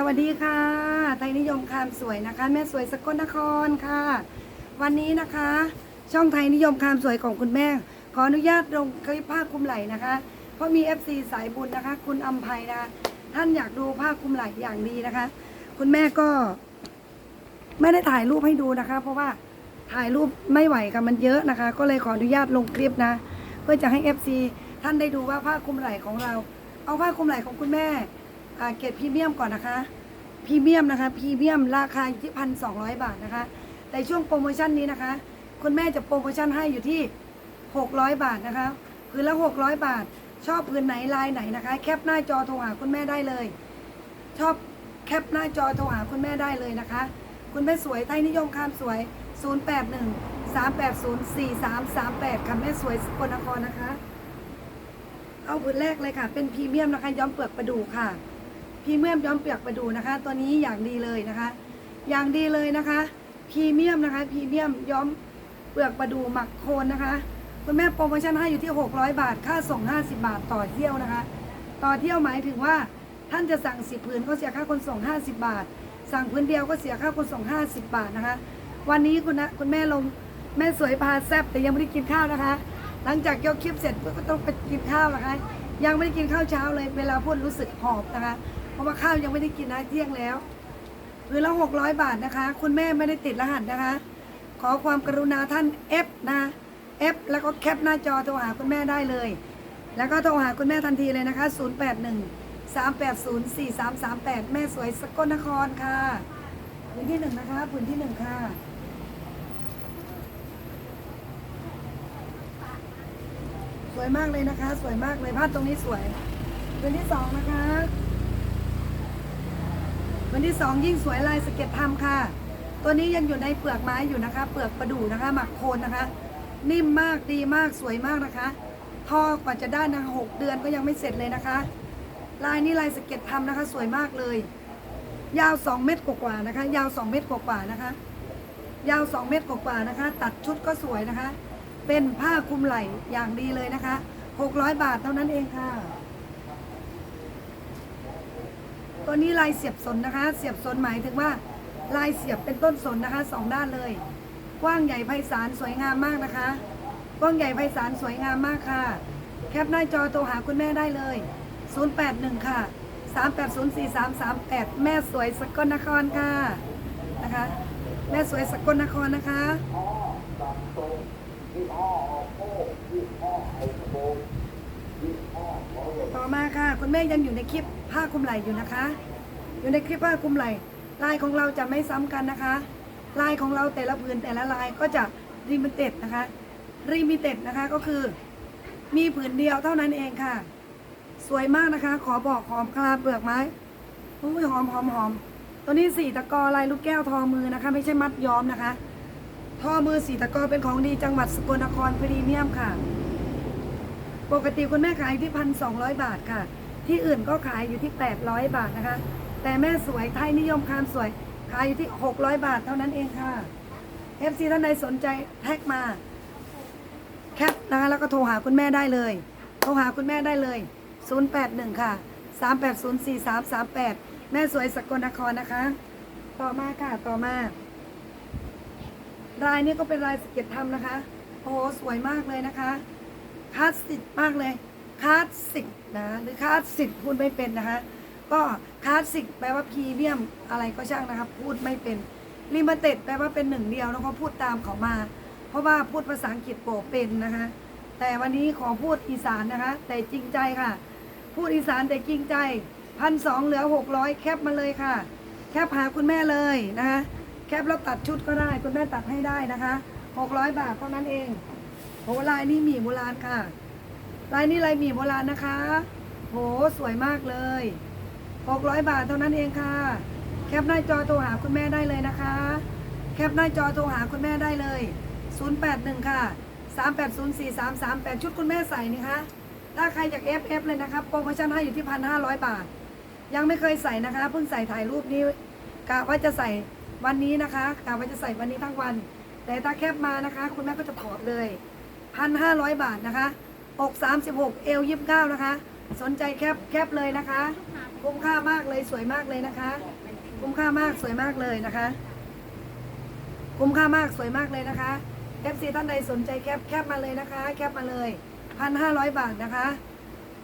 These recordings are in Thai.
สวัสดีค่ะ ไทยนิยมคามสวยนะคะ แม่สวยสกลนครค่ะ วันนี้นะคะ ช่องไทยนิยมคามสวยของคุณแม่ ขออนุญาตลงคลิปผ้าคลุมไหล่นะคะ เพราะมี FC สายบุญนะคะ คุณอัมภัยนะคะ ท่านอยากดูผ้าคลุมไหล่อย่างดีนะคะ คุณแม่ก็ ไม่ได้ถ่ายรูปให้ดูนะคะ เพราะว่าถ่ายรูปไม่ไหวค่ะมันเยอะนะคะ ก็เลยขออนุญาตลงคลิปนะ เพื่อจะให้ FC ท่านได้ดูว่าผ้าคลุมไหล่ของเรา เอาผ้าคลุมไหล่ของคุณแม่ เกรดพรีเมียมก่อนนะคะพรีเมียมนะคะพรีเมียมราคาอยู่ที่พันสองบาทนะคะ แต่ช่วงโปรโมชั่นนี้นะคะ คุณแม่จะโปรโมชั่นให้อยู่ที่ 600 บาทนะคะพื้นละ 600 บาท ชอบพื้นไหนลายไหนนะคะ แคปหน้าจอโทรหาคุณแม่ได้เลย ชอบแคปหน้าจอโทรหาคุณแม่ได้เลยนะคะ คุณแม่สวยไทยนิยมคามสวย 081 380 4338 ค่ะแม่สวยสกลนครนะคะ เอาผืนแรกเลยค่ะ เป็นพรีเมียมนะคะ ย้อมเปลือกประดูค่ะ รีเมียมย้อมเปลือกปดูนะคะ ตัวนี้อย่างดีเลยนะคะ อย่างดีเลยนะคะพรีเมียมนะคะพรีเมียมย้อมเปลือกประดูหมักโคนนะคะคุณแม่โปรโมชั่นให้อยู่ที่ 600 บาท ค่าส่ง 50 บาทต่อเที่ยวนะคะ ต่อเที่ยวหมายถึงว่าท่านจะสั่ง 10 ผืนก็เสียค่าขนส่ง 50 บาท สั่งพื้นเดียวก็เสียค่าขนส่ง 50 บาทนะคะ วันนี้คุณนะคุณแม่ลงแม่สวยพาแซบแต่ยังไม่ได้กินข้าวนะคะ หลังจากยกคลิปเสร็จก็ต้องไปกินข้าวนะคะ ยังไม่ได้กินข้าวเช้าเลย เวลาพูดรู้สึกหอบนะคะ ราะว่าข้าวยังไม่ได้กินนะเที่ยงแล้วหรือละหกร้อยบาทนะคะ คุณแม่ไม่ได้ติดรหัสนะคะ ขอความกรุณาท่าน F นะ F แล้วก็แคปหน้าจอโทรหาคุณแม่ได้เลย แล้วก็โทรหาคุณแม่ทันทีเลยนะคะ 081 380 4338 แม่สวยสกลนครค่ะผืนที่หนึ่งนะคะผืนที่หนึ่งค่ะสวยมากเลยนะคะ สวยมากเลยผ้าตรงนี้สวยผืนที่สองนะคะ ผืนที่สองยิ่งสวยลายสเก็ตทำค่ะ ตัวนี้ยังอยู่ในเปลือกไม้อยู่นะคะ เปลือกประดู่นะคะ หมักโคนนะคะ นิ่มมากดีมากสวยมากนะคะ ทอกว่าจะได้นะคะหกเดือนก็ยังไม่เสร็จเลยนะคะ ลายนี้ลายสเก็ตทำนะคะ สวยมากเลย ยาว 2 เมตรกว่าๆนะคะ ยาว 2 เมตรกว่าๆนะคะ ยาว 2 เมตรกว่าๆนะคะ ตัดชุดก็สวยนะคะ เป็นผ้าคลุมไหล่อย่างดีเลยนะคะ 600 บาทเท่านั้นเองค่ะ ตัวนี้ลายเสียบสนนะคะ เสียบสนหมายถึงว่าลายเสียบเป็นต้นสนนะคะสองด้านเลย กว้างใหญ่ไพศาลสวยงามมากนะคะ กว้างใหญ่ไพศาลสวยงามมากค่ะ แคปหน้าจอโทรหาคุณแม่ได้เลย 081 ค่ะ 3804338แม่สวยสกลนครค่ะนะคะ แม่สวยสกลนครนะคะต่อมาค่ะ คุณแม่ยังอยู่ในคลิป ผ้าคลุมไหล่อยู่นะคะ อยู่ในคลิปผ้าคลุมไหล่ลายของเราจะไม่ซ้ำกันนะคะ ลายของเราแต่ละผืนแต่ละลายก็จะริมิเต็ดนะคะริมิเต็ดนะคะก็คือ มีผืนเดียวเท่านั้นเองค่ะ สวยมากนะคะ ขอบอกหอมคลาเปลือกไม้อุ้ยหอมหอมหอมตัวนี้สีตะกอลายลูกแก้วทอมือนะคะ ไม่ใช่มัดย้อมนะคะ ทอมือสีตะกอเป็นของดีจังหวัดสกลนครพรีเมียมค่ะ ปกติคุณแม่ขายที่พันสองร้อยบาทค่ะ ที่อื่นก็ขายอยู่ที่ 800 บาทนะคะ แต่แม่สวยไทยนิยมคามสวย ขายอยู่ที่ 600 บาทเท่านั้นเองค่ะ FC ท่านใดสนใจแท็กมา แคปนะคะแล้วก็โทรหาคุณแม่ได้เลย โทรหาคุณแม่ได้เลย 081 ค่ะ 3804338แม่สวยสกลนครนะคะ ต่อมาค่ะต่อมา รายนี้ก็เป็นลายสเก็ตทำนะคะ โอ้สวยมากเลยนะคะคลาสสิกมากเลย คลาสสิกนะหรือคลาสสิกพูดไม่เป็นนะคะก็คลาสสิกแปลว่าพรีเมียมอะไรก็ช่างนะคะพูดไม่เป็นลิมิเต็ดแปลว่าเป็นหนึ่งเดียวแล้วก็พูดตามเขามา เพราะว่าพูดภาษาอังกฤษโปเป็นนะคะแต่วันนี้ขอพูดอีสานนะคะ แต่จริงใจค่ะ พูดอีสานแต่จริงใจพันสองเหลือหกร้อยแคปมาเลยค่ะ แคปหาคุณแม่เลยนะคะแคปแล้วตัดชุดก็ได้ คุณแม่ตัดให้ได้นะคะหกร้อยบาทเท่านั้นเองโหลายนี้หมี่โบราณค่ะ ลายนี้ลายหมี่โบราณนะคะ โหสวยมากเลย 600 บาทเท่านั้นเองค่ะ แคปหน้าจอโทรหาคุณแม่ได้เลยนะคะ แคปหน้าจอโทรหาคุณแม่ได้เลย 081 ค่ะ 3804338ชุดคุณแม่ใส่นี่คะ ถ้าใครอยาก FF เลยนะครับโปรโมชั่นให้อยู่ที่ 1,500 บาท ยังไม่เคยใส่นะคะ เพิ่งใส่ถ่ายรูปนี้กะว่าจะใส่วันนี้นะคะกะว่าจะใส่วันนี้ทั้งวัน แต่ถ้าแคปมานะคะ คุณแม่ก็จะถอดเลย 1,500 บาทนะคะ อก36เอว29นะคะ สนใจแคปแคปเลยนะคะ คุ้มค่ามากเลยสวยมากเลยนะคะ คุ้มค่ามากสวยมากเลยนะคะ คุ้มค่ามากสวยมากเลยนะคะ FC ท่านใดสนใจแคปแคปมาเลยนะคะ แคปมาเลยพันห้าร้อยบาทนะคะ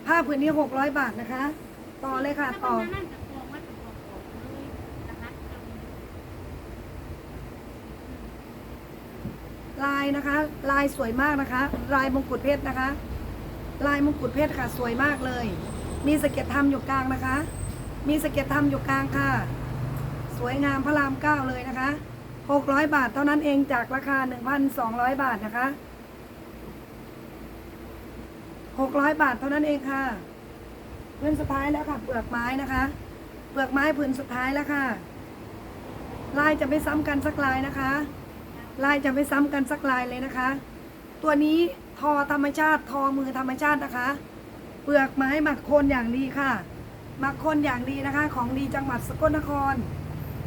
ผ้าผืนนี้หกร้อยบาทนะคะ ต่อเลยค่ะต่อนั่นกับกองวัดกับกองกองเลยนะคะลายนะคะ ลายสวยมากนะคะ ลายมงกุฎเพชรนะคะ ลายมงกุฎเพชรค่ะสวยมากเลย มีสะเก็ตทำอยู่กลางนะคะ มีสะเก็ตทำอยู่กลางค่ะ สวยงามพระรามเก้าเลยนะคะ600 บาทเท่านั้นเองจากราคา 1,200 บาทนะคะ 600 บาทเท่านั้นเองค่ะพื้นสุดท้ายแล้วค่ะ เปลือกไม้นะคะ เปลือกไม้ผืนสุดท้ายแล้วค่ะ ลายจะไม่ซ้ำกันสักลายนะคะ ลายจะไม่ซ้ำกันสักลายเลยนะคะ ตัวนี้ ทอธรรมชาติ ทอมือธรรมชาตินะคะ เปลือกไม้หมักโคนอย่างดีค่ะ หมักโคนอย่างดีนะคะ ของดีจังหวัดสกลนคร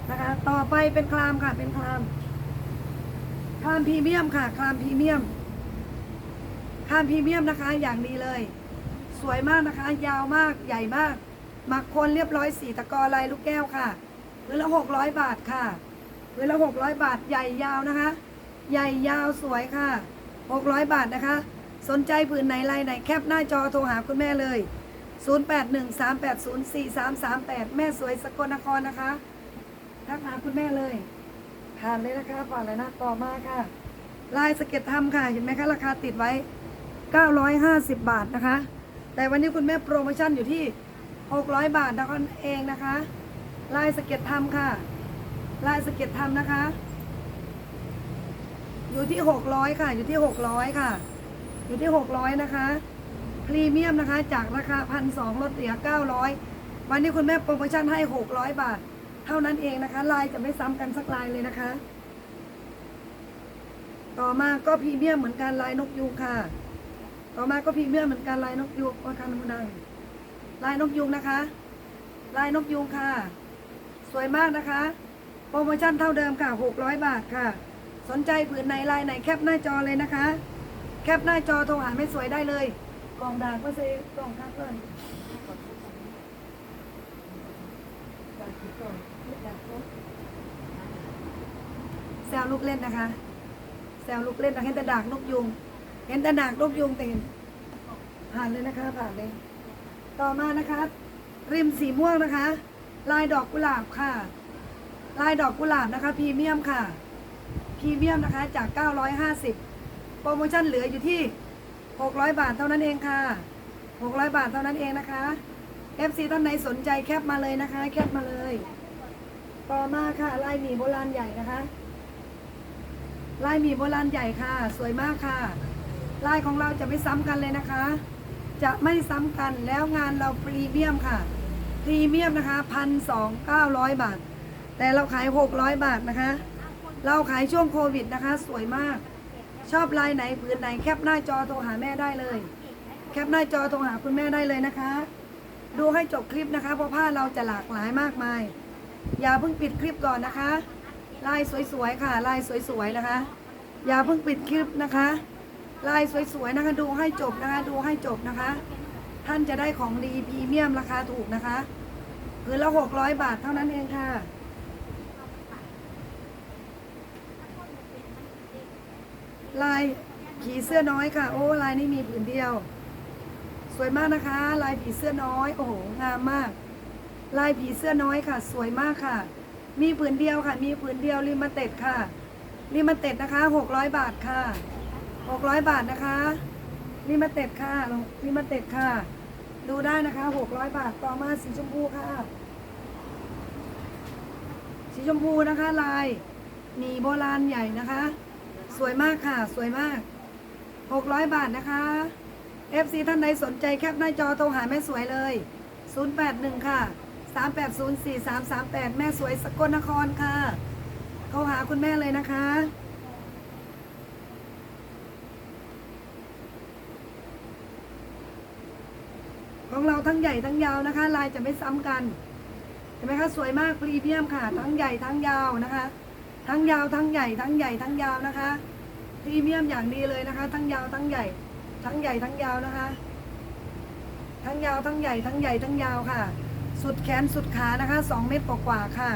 นะคะ ต่อไปเป็นคลามค่ะ เป็นคลาม คลามพรีเมียมค่ะ คลามพรีเมียม คลามพรีเมียมนะคะ อย่างดีเลย สวยมากนะคะ ยาวมาก ใหญ่มาก หมักโคนเรียบร้อยสีตะกอลายลูกแก้วค่ะพื้นละหกร้อยบาทค่ะพื้นละหกร้อยบาท ใหญ่ยาวนะคะ ใหญ่ยาวสวยค่ะ หกร้อยบาทนะคะ สนใจผืนไหนลายไหนแคปหน้าจอโทรหาคุณแม่เลย 0813804338 แม่สวยสกลนครนะคะ ทักหาคุณแม่เลยผ่านเลยนะคะผ่านเลยนะต่อมาค่ะ ลายสเก็ตทำค่ะ เห็นไหมคะ ราคาติดไว้ 950 บาทนะคะ แต่วันนี้คุณแม่โปรโมชั่นอยู่ที่ 600 บาทนะคะเองนะคะ ลายสเก็ตทำค่ะ ลายสเก็ตทำนะคะ อยู่ที่600ค่ะ อยู่ที่600ค่ะ อยู่ที่600นะคะ พรีเมียมนะคะ จากราคา1,200ลดเหลือ900วันนี้คุณแม่โปรโมชั่นให้600บาท เท่านั้นเองนะคะ ลายจะไม่ซ้ำกันสักลายเลยนะคะ ต่อมาก็พรีเมียมเหมือนกันลายนกยูงค่ะ ต่อมาก็พรีเมียมเหมือนกันลายนกยูงโอ้ยคันมันดังลายนกยูงนะคะ ลายนกยูงค่ะ สวยมากนะคะ โปรโมชั่นเท่าเดิมค่ะ600บาทค่ะ สนใจผืนไหนลายไหนแคปหน้าจอเลยนะคะ แคปหน้าจอโทรหาไม่สวยได้เลย กล่องด่างก็เซกล่องครับเพื่อนแซวลูกเล่นนะคะ แซวลูกเล่นนะเห็นแต่ดากนกยุง เห็นแต่ดากนกยุงแต่เห็นผ่านเลยนะคะผ่านเลย ต่อมานะคะ ริมสีม่วงนะคะ ลายดอกกุหลาบค่ะ ลายดอกกุหลาบนะคะพรีเมียมค่ะ พรีเมียมนะคะจาก 950 โปรโมชั่นเหลืออยู่ที่ 600 บาทเท่านั้นเองค่ะ 600 บาทเท่านั้นเองนะคะ FC ท่านไหนสนใจแคปมาเลยนะคะ แคปมาเลย ต่อมาค่ะลายหมี่โบราณใหญ่นะคะลายหมี่โบราณใหญ่ค่ะ สวยมากค่ะลายของเราจะไม่ซ้ำกันเลยนะคะ จะไม่ซ้ำกันแล้วงานเราพรีเมียมค่ะพรีเมียมนะคะพันสองเก้าร้อยบาท แต่เราขายหกร้อยบาทนะคะ เราขายช่วงโควิดนะคะ สวยมาก ชอบลายไหนผืนไหนแคปหน้าจอโทรหาแม่ได้เลย แคปหน้าจอโทรหาคุณแม่ได้เลยนะคะ ดูให้จบคลิปนะคะ เพราะผ้าเราจะหลากหลายมากมาย อย่าเพิ่งปิดคลิปก่อนนะคะ ลายสวยๆค่ะ ลายสวยๆนะคะ อย่าเพิ่งปิดคลิปนะคะ ลายสวยๆนะคะ ดูให้จบนะคะ ดูให้จบนะคะ ท่านจะได้ของดีพรีเมียมราคาถูกนะคะผืนละหกร้อยบาทเท่านั้นเองค่ะ ลายผีเสื้อน้อยค่ะ โอ้ลายนี้มีผืนเดียว สวยมากนะคะ ลายผีเสื้อน้อย โอ้โหงามมาก ลายผีเสื้อน้อยค่ะ สวยมากค่ะ มีผืนเดียวค่ะ มีผืนเดียวริมมาเต็ดค่ะริมมาเต็ดนะคะหกร้อยบาทค่ะหกร้อยบาทนะคะริมมาเต็ดค่ะริมาเต็ดค่ะ ดูได้นะคะหกร้อยบาทต่อมาสีชมพูค่ะ สีชมพูนะคะลายหมีโบราณใหญ่นะคะ สวยมากค่ะ สวยมาก 600 บาทนะคะ FC ท่านใดสนใจแคปหน้าจอโทรหาแม่สวยเลย 081 ค่ะ 3804338 แม่สวยสกลนครค่ะโทรหาคุณแม่เลยนะคะของเราทั้งใหญ่ทั้งยาวนะคะ ลายจะไม่ซ้ำกัน เห็นไหมคะ สวยมากพรีเมียมค่ะ ทั้งใหญ่ทั้งยาวนะคะ ทั้งยาวทั้งใหญ่ทั้งใหญ่ทั้งยาวนะคะพรีเมียมอย่างดีเลยนะคะ ทั้งยาวทั้งใหญ่ ทั้งใหญ่ทั้งยาวนะคะ ทั้งยาวทั้งใหญ่ทั้งใหญ่ทั้งยาวค่ะ สุดแขนสุดขานะคะสองเมตรกว่าๆค่ะ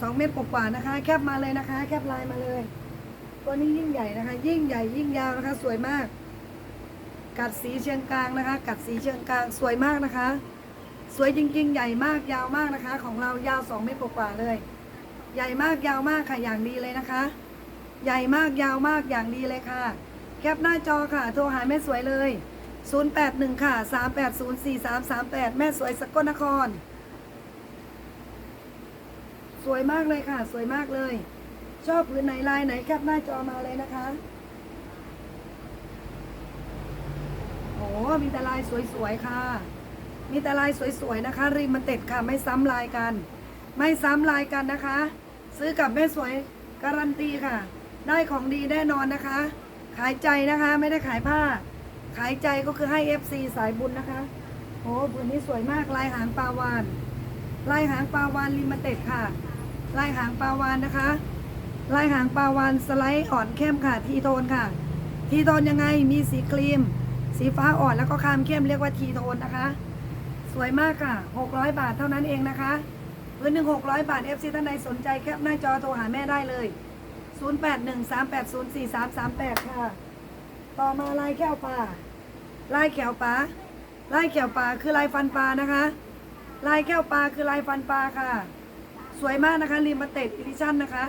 สองเมตรกว่าๆนะคะ แคบมาเลยนะคะ แคบลายมาเลยตัวนี้ยิ่งใหญ่นะคะ ยิ่งใหญ่ยิ่งยาวนะคะ สวยมาก กัดสีเชียงกลางนะคะ กัดสีเชียงกลางสวยมากนะคะ สวยจริงๆ ใหญ่มากยาวมากนะคะ ของเรายาวสองเมตรกว่าๆเลย ใหญ่มากยาวมากค่ะอย่างดีเลยนะคะ ใหญ่มากยาวมากอย่างดีเลยค่ะ แคปหน้าจอค่ะ โทรหาแม่สวยเลย 081 ค่ะ 3804338 แม่สวยสกลนคร สวยมากเลยค่ะ สวยมากเลย ชอบผืนไหนลายไหนแคปหน้าจอมาเลยนะคะโอ้มีแต่ลายสวยๆค่ะ มีแต่ลายสวยๆนะคะ ริมมันเต็ดค่ะ ไม่ซ้ำลายกัน ไม่ซ้ำลายกันนะคะ ซื้อกับแม่สวยการันตีค่ะ ได้ของดีแน่นอนนะคะ ขายใจนะคะไม่ได้ขายผ้า ขายใจก็คือให้ FC สายบุญนะคะโอ้ผืนนี้สวยมากลายหางปลาวาน ลายหางปลาวานลิมเต็ดค่ะ ลายหางปลาวานนะคะ ลายหางปลาวานสไลด์อ่อนเข้มค่ะ ทีโทนค่ะ ทีโทนยังไงมีสีครีม สีฟ้าอ่อนแล้วก็คามเข้มเรียกว่าทีโทนนะคะ สวยมากค่ะ 600 บาทเท่านั้นเองนะคะ พื้นหนึ่ง600บาท FC ท่านใดสนใจแคปหน้าจอโทรหาแม่ได้เลย 0813804338 ค่ะ ต่อมาลายแก้วปลาลายแขวปลาลายแขวปลาคือลายฟันปลานะคะ ลายแก้วปลาคือลายฟันปลาค่ะ สวยมากนะคะรีมาเต็ดอีดิชั่นนะคะ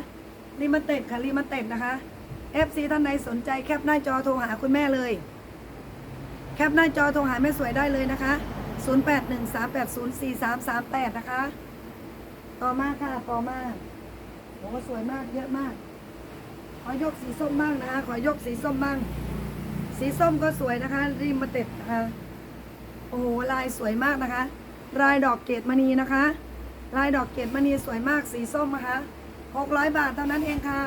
รีมาเต็ดค่ะรีมาเต็ดนะคะ FC ท่านใดสนใจแคปหน้าจอโทรหาคุณแม่เลย แคปหน้าจอโทรหาแม่สวยได้เลยนะคะ 0813804338 นะคะ ต่อมาค่ะต่อมาโอ้สวยมากเยอะมาก ขอยกสีส้มบ้างนะคะขอยกสีส้มบ้าง สีส้มก็สวยนะคะ ริมมาเต็ดนะคะโอ้โหลายสวยมากนะคะ ลายดอกเกตมณีนะคะ ลายดอกเกตมณีสวยมากสีส้มนะคะ600บาทเท่านั้นเองค่ะ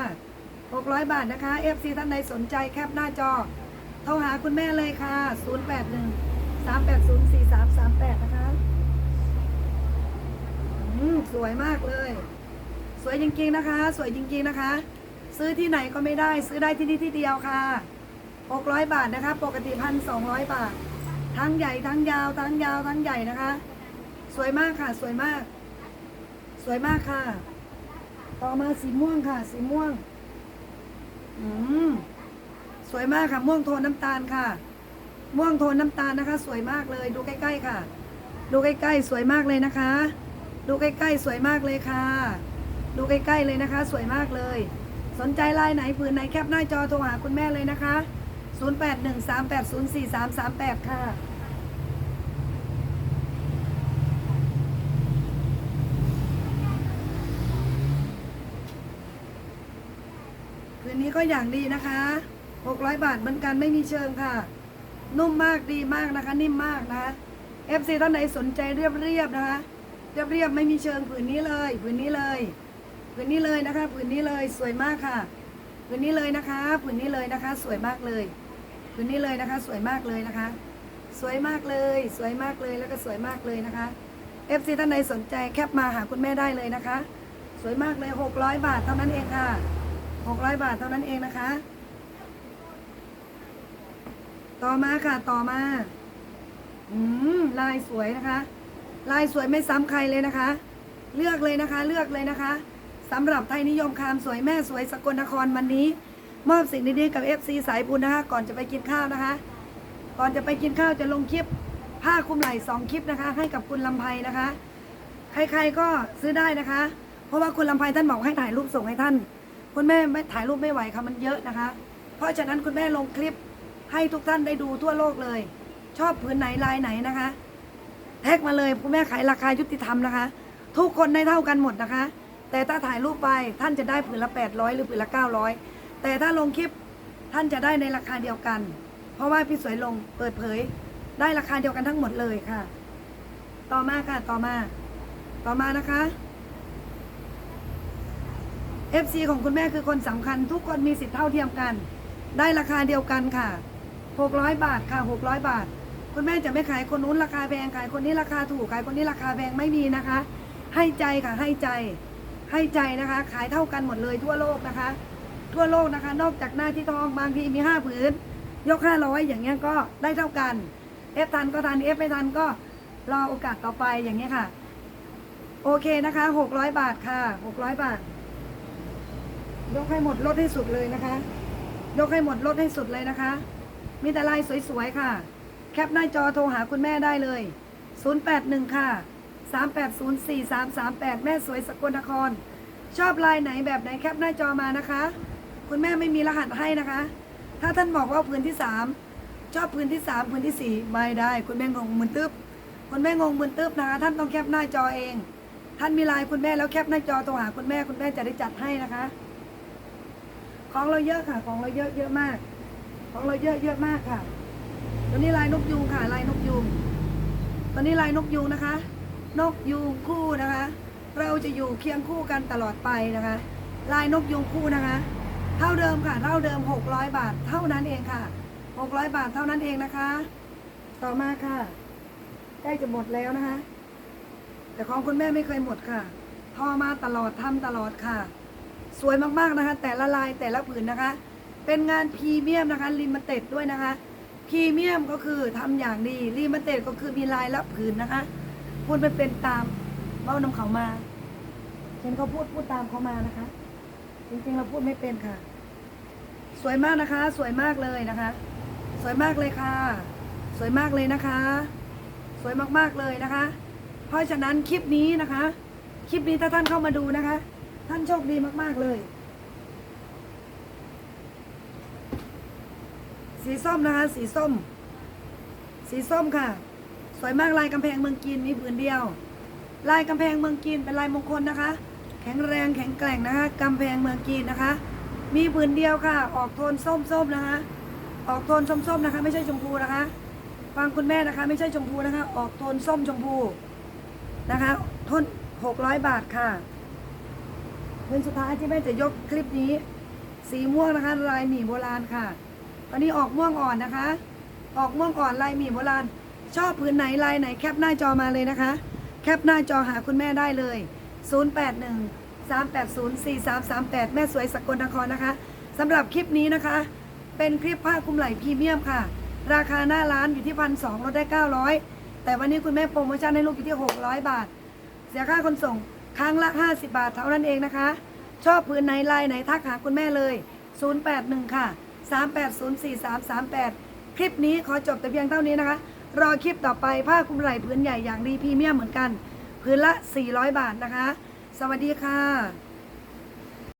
600บาทนะคะ FC ท่านใดสนใจแคปหน้าจอโทรหาคุณแม่เลยค่ะ 081 380 4338 นะคะอืม สวยมากเลย สวยจริงๆนะคะ สวยจริงๆนะคะ ซื้อที่ไหนก็ไม่ได้ซื้อได้ที่นี่ที่เดียวค่ะ 600 บาทนะคะ ปกติพันสองบาท ทั้งใหญ่ทั้งยาวทั้งยาวทั้งใหญ่นะคะ สวยมากค่ะ สวยมาก สวยมากค่ะ ต่อมาสีม่วงค่ะ สีม่วง อืมสวยมากค่ะม่วงโทนน้ำตาลค่ะ ม่วงโทนน้ำตาลนะคะ สวยมากเลยดูใกล้ ๆ ค่ะ ดูใกล้ ๆ สวยมากเลยนะคะ ดูใกล้ๆ สวยมากเลยค่ะ ดูใกล้ๆเลยนะคะ สวยมากเลย สนใจลายไหนผืนไหนแคปหน้าจอโทรหาคุณแม่เลยนะคะ 0813804338 ค่ะคืนนี้ก็อย่างดีนะคะ 600 บาทเหมือนกันไม่มีเชิงค่ะ นุ่มมากดีมากนะคะ นิ่มมากนะคะ FC ท่านไหนสนใจเรียบๆนะคะ เรียบๆไม่มีเชิงผืนนี้เลยผืนนี้เลยผืนนี้เลยนะคะผืนนี้เลยสวยมากค่ะผืนนี้เลยนะคะผืนนี้เลยนะคะ สวยมากเลยผืนนี้เลยนะคะ สวยมากเลยนะคะ สวยมากเลย สวยมากเลยแล้วก็สวยมากเลยนะคะ FC ท่านใดสนใจแคปมาหาคุณแม่ได้เลยนะคะ สวยมากเลย600 บาทเท่านั้นเองค่ะ600 บาทเท่านั้นเองนะคะ ต่อมาค่ะต่อมา อืมลายสวยนะคะ ลายสวยไม่ซ้ำใครเลยนะคะ เลือกเลยนะคะ เลือกเลยนะคะสำหรับไทยนิยมคามสวยแม่สวยสกลนครวันนี้ มอบสิ่งดีๆกับ FC สายบุญนะคะ ก่อนจะไปกินข้าวนะคะ ก่อนจะไปกินข้าวจะลงคลิปผ้าคลุมไหล่สองคลิปนะคะ ให้กับคุณลำไพนะคะ ใครๆก็ซื้อได้นะคะ เพราะว่าคุณลำไพท่านบอกให้ถ่ายรูปส่งให้ท่าน คุณแม่ไม่ถ่ายรูปไม่ไหวค่ะมันเยอะนะคะ เพราะฉะนั้นคุณแม่ลงคลิปให้ทุกท่านได้ดูทั่วโลกเลย ชอบผืนไหนลายไหนนะคะ แท็กมาเลยคุณแม่ขายราคายุติธรรมนะคะ ทุกคนได้เท่ากันหมดนะคะ แต่ถ้าถ่ายรูปไปท่านจะได้ผืนละ 800 หรือผืนละ 900 แต่ถ้าลงคลิปท่านจะได้ในราคาเดียวกัน เพราะว่าพี่สวยลงเปิดเผย ได้ราคาเดียวกันทั้งหมดเลยค่ะ ต่อมาค่ะต่อมา ต่อมานะคะ FC ของคุณแม่คือคนสำคัญ ทุกคนมีสิทธิ์เท่าเทียมกัน ได้ราคาเดียวกันค่ะ 600 บาทค่ะ 600 บาท คุณแม่จะไม่ขายคนนู้นราคาแพงขายคนนี้ราคาถูกขายคนนี้ราคาแพงไม่มีนะคะ ให้ใจค่ะให้ใจ ให้ใจนะคะ ขายเท่ากันหมดเลยทั่วโลกนะคะ ทั่วโลกนะคะ นอกจากหน้าที่ทองบางทีมีห้าผืนยกห้าร้อยอย่างเงี้ยก็ได้เท่ากันเอฟทันก็ทันเอฟไม่ทันก็รอโอกาสต่อไปอย่างเงี้ยค่ะ โอเคนะคะหกร้อยบาทค่ะหกร้อยบาท ยกให้หมดลดให้สุดเลยนะคะ ยกให้หมดลดให้สุดเลยนะคะ มีแต่ลายสวยๆค่ะ แคปหน้าจอโทรหาคุณแม่ได้เลย 081 ค่ะ 3804338 แม่สวยสกลนคร ชอบลายไหนแบบไหนแคปหน้าจอมานะคะ คุณแม่ไม่มีรหัสให้นะคะ ถ้าท่านบอกว่าพื้นที่ 3 ชอบพื้นที่ 3 พื้นที่ 4 ไม่ได้ คุณแม่งงมึนตึ๊บคุณแม่งงมึนตึ๊บนะคะ ท่านต้องแคปหน้าจอเอง ท่านมีลน์คุณแม่แล้วแคปหน้าจอโทรหาคุณแม่คุณแม่จะได้จัดให้นะคะ ของเราเยอะค่ะ ของเราเยอะเยอะมาก ของเราเยอะเยอะมากค่ะ ตัวนี้ลายนกยูงค่ะลายนกยูงตัวนี้ลายนกยูงนะคะ นกยูงคู่นะคะ เราจะอยู่เคียงคู่กันตลอดไปนะคะ ลายนกยูงคู่นะคะ เท่าเดิมค่ะ เท่าเดิม 600 บาท เท่านั้นเองค่ะ 600 บาทเท่านั้นเองนะคะ ต่อมาค่ะ ใกล้จะหมดแล้วนะคะ แต่ของคุณแม่ไม่เคยหมดค่ะ ทอมาตลอดทำตลอดค่ะ สวยมากๆนะคะ แต่ละลายแต่ละผืนนะคะ เป็นงานพรีเมียมนะคะลิมิเต็ดด้วยนะคะ พรีเมียมก็คือทำอย่างดีลิมิเตดก็คือมีลายละผืนนะคะ พูดไปเป็นตามเบ้านำเขามาเห็นเขาพูดพูดตามเขามานะคะ จริงๆเราพูดไม่เป็นค่ะ สวยมากนะคะ สวยมากเลยนะคะ สวยมากเลยค่ะ สวยมากเลยนะคะ สวยมากๆเลยนะคะ เพราะฉะนั้นคลิปนี้นะคะ คลิปนี้ถ้าท่านเข้ามาดูนะคะ ท่านโชคดีมากๆเลย สีส้มนะคะ สีส้ม สีส้มค่ะ สวยมากลายกำแพงเมืองจีนมีผืนเดียว ลายกำแพงเมืองจีนเป็นลายมงคลนะคะ แข็งแรงแข็งแกร่งนะคะกำแพงเมืองจีนนะคะ มีผืนเดียวค่ะ ออกโทนส้มๆนะคะ ออกโทนส้มๆนะคะ ไม่ใช่ชมพูนะคะฟังคุณแม่นะคะ ไม่ใช่ชมพูนะคะ ออกโทนส้มชมพูนะคะโทนหกร้อยบาทค่ะเงินสุดท้ายที่แม่จะยกคลิปนี้ สีม่วงนะคะ ลายหมีโบราณค่ะ ตอนนี้ออกม่วงอ่อนนะคะ ออกม่วงอ่อนลายหมี่โบราณ ชอบผืนไหนลายไหนแคปหน้าจอมาเลยนะคะ แคปหน้าจอหาคุณแม่ได้เลย 081 380 4338 แม่สวยสกลนครนะคะสำหรับคลิปนี้นะคะ เป็นคลิปผ้าคลุมไหล่พรีเมียมค่ะ ราคาหน้าร้านอยู่ที่พันสองลดได้ 900 แต่วันนี้คุณแม่โปรโมชั่นให้ลูกอยู่ที่ 600 บาท เสียค่าขนส่งครั้งละ 50 บาทเท่านั้นเองนะคะ ชอบพื้นไหนลายไหนทักหาคุณแม่เลย 081 ค่ะ 3804338 คลิปนี้ขอจบแต่เพียงเท่านี้นะคะ รอคลิปต่อไปผ้าคลุมไหล่พื้นใหญ่อย่างดีพรีเมียมเหมือนกันพื้นละ 400 บาทนะคะ สวัสดีค่ะ